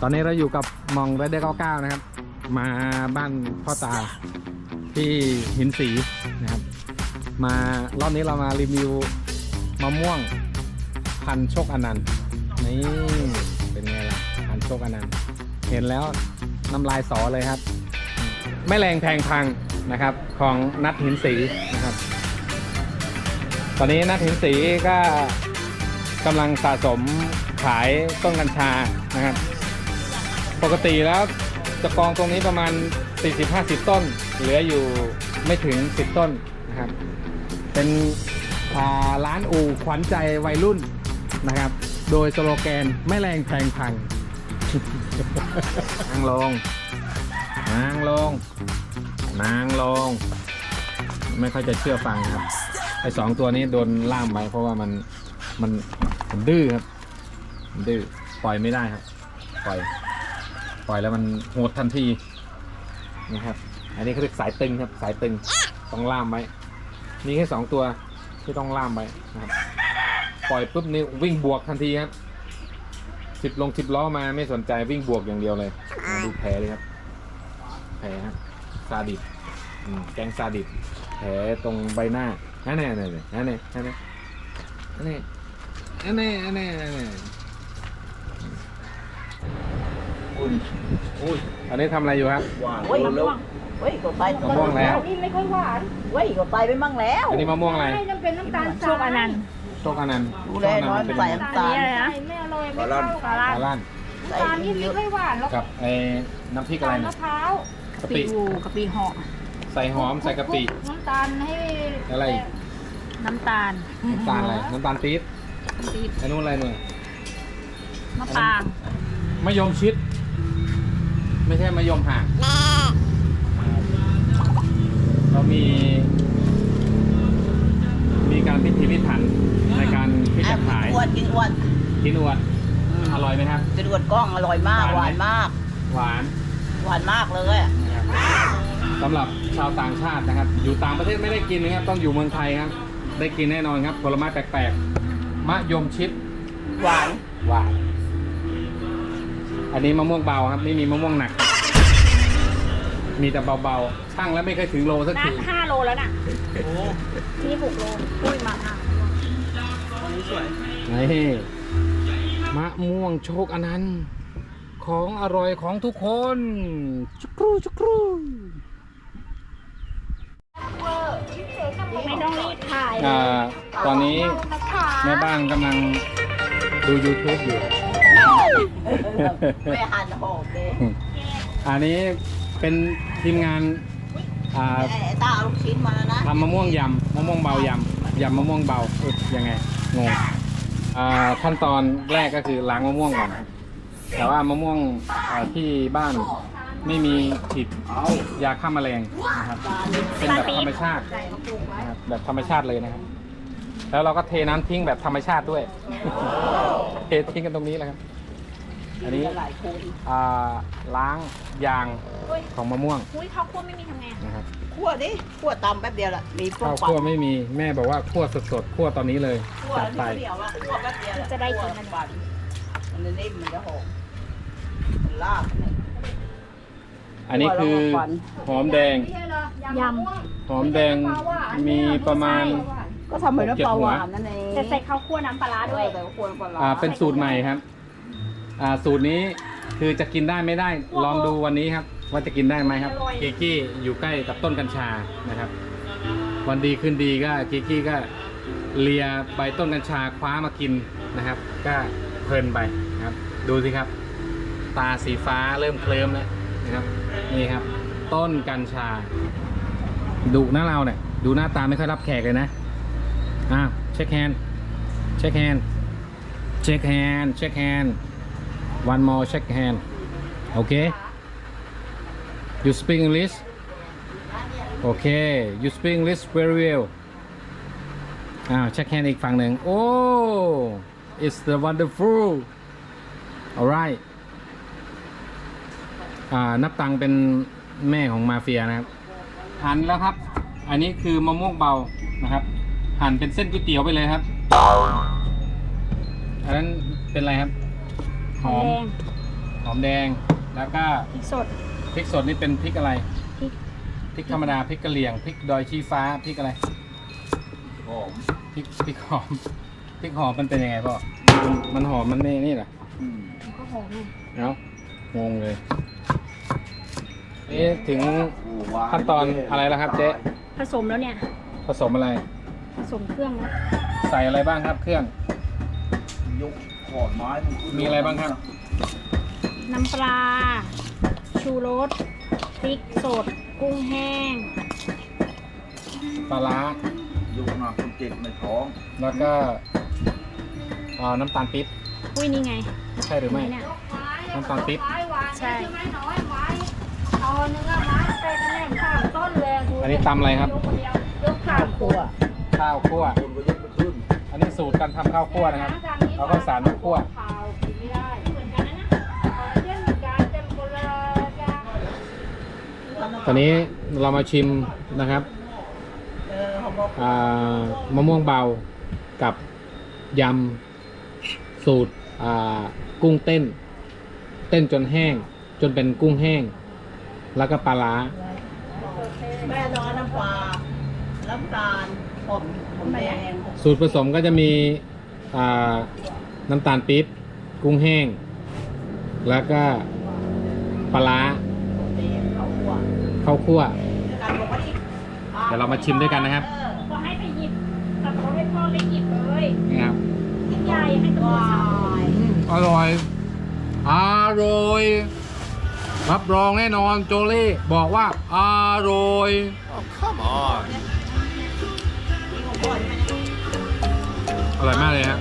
ตอนนี้เราอยู่กับมองไรเดอร์เก้าเก้านะครับ มาบ้านพ่อตาที่หินสีนะครับ มารอบนี้เรามารีวิวมะม่วงพันโชคอนันต์นี่เป็นไงล่ะพันโชคอนันต์เห็นแล้วน้ำลายสอเลยครับ ไม่แรงแพงพังนะครับ ของนัดหินสีนะครับ ตอนนี้นัดหินสีก็กำลังสะสมขายต้นกัญชานะครับ ปกติแล้วจะกองตรงนี้ประมาณ 40-50 ต้น เหลืออยู่ไม่ถึง 10 ต้นนะครับ เป็นร้านอู่ขวัญใจวัยรุ่นนะครับ โดยสโลแกนไม่แรงแพงพังนางลงนางลงนางลง ไม่ค่อยจะเชื่อฟังครับ ไอ้สองตัวนี้โดนล่ามไปเพราะว่ามันมันมันดื้อครับดื้อปล่อยไม่ได้ครับ ปล่อย ปล่อยแล้วมันโหดทันทีนะครับ อันนี้เขาเรียกสายตึงครับสายตึงต้องล่ามไว้มีแค่สองตัวที่ต้องล่ามไว้นะครับ ปล่อยปุ๊บนี่วิ่งบวกทันทีครับสิบลงสิบล้อมาไม่สนใจวิ่งบวกอย่างเดียวเลยมาดูแผลเลยครับแผลครับซาดิสแกงซาดิสแผลตรงใบหน้านั่นแน่นั่นแน่นั่นแน่นั่นแน่นั่นแน่นั่นแน่นั่นแน่นั่นแน่ อุ้ยอันนี้ทำอะไรอยู่ครับเว้ยมะม่วงเว้ยก็ไปมะม่วงแล้ว นี่ไม่ค่อยหวานเว้ยก็ไปไปมั่งแล้ว อันนี้มะม่วงอะไรใช่จำเป็นน้ำตาลโชคอนันต์โชคอนันต์ดูแลน้อยโชคใส่อนันต์น้ำตาลอันนี้อะไรนะใช่ไม่อร่อยไม่เข้าปลาเป็นล่าปลาล้านใส่น้ำตาลนี่เยไม่อะค่อยหวานแล้วกับไอ้น้ำพริกอะไรตาลนะมะพร้าวกะปีปิอูกะปิห่อใส่หอมใส่กะปิ น้ำตาลให้อะไรอีกน้ำตาลน้ำตาลอะไรน้ำตาลปี๊บปี๊บอันนู้นอะไรเนี่ยมะปรางมะยมชิด ไม่ใช่มะยมห่างเรามี มีการพิถีพิถันในการที่จะขายกินอ้วนกินอ้วนกินอวดอร่อยไหมครับ กินอ้วนกล้องอร่อยมาก หหวาวานนไหม มาก หวานหวานมากเลยนะครับสำหรับชาวต่างชาตินะครับ อยู่ต่างประเทศไม่ได้กินนะครับ ต้องอยู่เมืองไทยครับ ได้กินแน่นอนครับผลไม้แปลกๆมะยมชิดหวาน หวาน อันนี้มะม่วงเบาครับ ไม่มีมะม่วงหนัก มีแต่เบาๆช่างแล้วไม่เคยถึงโลสักนะทีห้าโลแล้วน่ะนี่หกโลปุ้ยมาค่ะนี่มะม่วงโชคอนันต์ของอร่อยของทุกคนจุกรูจุกรูไม่ต้องรีบถ่ายอ่าตอนนี้แม่บ้านกำลังดู YouTube อยู่ ไม่หั่นหอมเลยอันนี้เป็นทีมงานอ่าไอ้ตาเอาลูกชิ้นมาแล้วนะทำมะม่วงยำมะม่วงเบายำยำมะม่วงเบาอุ๊ยยังไงงงอ่าขั้นตอนแรกก็คือล้างมะม่วงก่อนแต่ว่ามะม่วงอ่าที่บ้านไม่มีฉีดยาฆ่าแมลงนะครับ เป็นแบบธรรมชาตินะครับแบบธรรมชาติเลยนะครับ แล้วเราก็เทน้ำทิ้งแบบธรรมชาติด้วย เททิ้งกันตรงนี้แหละครับ อันนี้ หลายคนอ่าล้างยางของมะม่วงอุ้ยข้าวคั่วไม่มีทำไงนะครับคั่วดิคั่วตำแป๊บเดียวละมีพวกข้าวปั่นคั่วไม่มีแม่บอกว่าคั่วสดๆคั่วตอนนี้เลยคั่วจัดนิไปดเดียวอะคั่วแป๊บเดียวจะได้กินมัน ปั่นมันจะนิ่มมันจะหอมมันลาบเนี่ย อันนี้คือหอมแดง ยหอมแดงมีประมาณ ก็ทำเหมือนน้ำปลาหวานนั่นเองำจะใส่ข้าวคั่วน้ำปลาร้าด้วย แต่ว่าควรปลาร้าอ่าเป็นสูตรใหม่ครับ อ่าสูตรนี้คือจะกินได้ไม่ได้ลองดูวันนี้ครับ ว่าจะกินได้ไหมครับกิกกี้อยู่ใกล้กับต้นกัญชานะครับ วันดีคืนดีก็กิกกี้ก็เลียใบต้นกัญชาคว้ามากินนะครับ ก็เพลินไปนะครับ ดูสิครับ ตาสีฟ้าเริ่มเคลิ้มแล้วนะครับนี่ครับ ต้นกัญชาดุหน้าเราเนี่ยดูหน้าตาไม่ค่อยรับแขกเลยนะอ้าวเช็คแฮนด์เช็คแฮนด์เช็คแฮนด์เช็คแฮนด์ one more check hand okay you speak English okay you speak English very well อ้าวเช็คแฮนด์อีกฝั่งหนึ่งโอ้ it's the wonderful alright อ่านับตังเป็นแม่ของมาเฟียนะครับ หั่นแล้วครับ อันนี้คือมะม่วงเบานะครับ หั่นเป็นเส้นก๋วยเตี๋ยวไปเลยครับ อันนั้นเป็นอะไรครับ หอมหหอมแดง แล้วก็พริกสดพริกสดนี่เป็นพริกอะไร พริก พริกธรรมดา พริกกะเหรี่ยง พริกดอยชี้ฟ้า พริกอะไร หอม พริก พริกหอม พริกหอมมันเป็นยังไงพ่อ มันมันหอมมันนี่นี่เหรออืมมันก็หอมไงเอ้างงเลยเอ๊ะถึงขั้นตอนอะไรแล้วครับเจ๊ ผสมแล้วเนี่ย ผสมอะไร ผสมเครื่องแล้ว ใส่อะไรบ้างครับเครื่องยก ขอนไม้นขึ้นมีอะไรบ้างครับ น้ำปลา ชูรสพริกสด กุ้งแห้ง ปลาร้ายกหนักคนเจ็บในท้อง แล้วก็เอ่อน้ำตาลปี๊บ อุ้ยนี่ไงใช่หรือไม่ นี่เนี่ย น้ำตาลปี๊บ ใช่เอาเนื้อไม้ไปกันแน่ข้ามต้นเลยดูอันนี้ตำอะไรครับ ยกข้ามครัวข้าวคั่วคนก็ยกไปขึ้น อันนี้สูตรการทำข้าวคั่วนะครับเอาข้าวสารมาคั่วข้าวกินไม่ได้เหมือนกันนะนะเช่นการเต็มคนละอนนี้เรามาชิมนะครับมะม่วงเบากับยำสูตรกุ้งเต้น เต้นจนแห้ง จนเป็นกุ้งแห้ง แล้วก็ปลาร้าแม่น้อยน้ำปลา น้ำตาลหอมหอมแดงสูตรผสมก็จะมีอ่าน้ำตาลปี๊บกุ้งแห้ง แล้วก็ปลาร้าแดงเขาคั่วข้าวคั่ว การบอกว่าที่เดี๋ยวเรามาชิมด้วยกันนะครับเออก็ให้ไปหยิบแต่ขอให้พ่อไปหยิบเลยนี่ครับ ยิ่งใหญ่ให้ตัวว้าสาวยอร่อย อร่อย รับรองแน่นอนโจลี่บอกว่า อร่อยอ ร่อยมากเลยฮะ